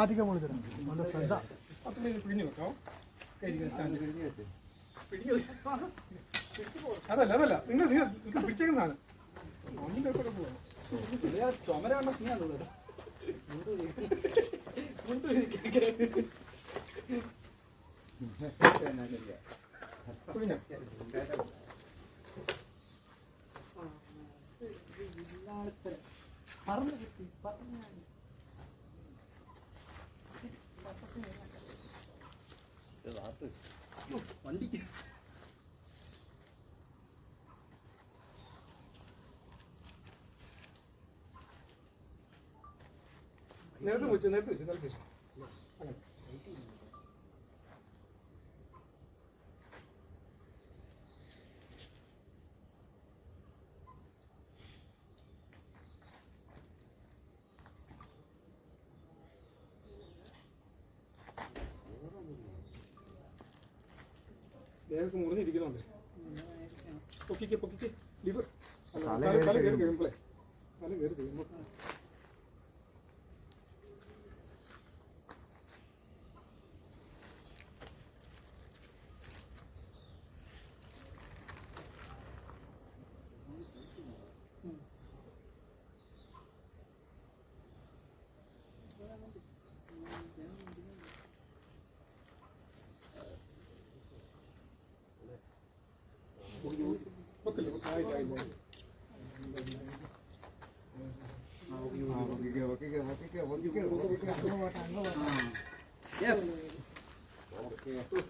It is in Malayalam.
അത് പോണി തരാം അവന്റെ ശ്രദ്ധ പത്തിലേക്ക് പിടിഞ്ഞു വെക്കാം. അതല്ല അതല്ല. നിങ്ങൾ നിങ്ങൾ നിങ്ങൾ പിടിച്ചേക്കുന്ന സാധനം. ചുമര കണ്ട സീനാണ് പിഴിഞ്ഞോ വണ്ടി നേരത്തെ വെച്ച് നേരത്തെ വെച്ച് ദേഹത്ത് മുറിഞ്ഞിരിക്കുന്നുണ്ട്. പൊക്കിക്ക് പൊക്കിക്ക്. ലിവർ. തല കയറി കഴിയുമ്പോളേ തല കയറി കഴിയുമ്പോൾ Yes. Okay.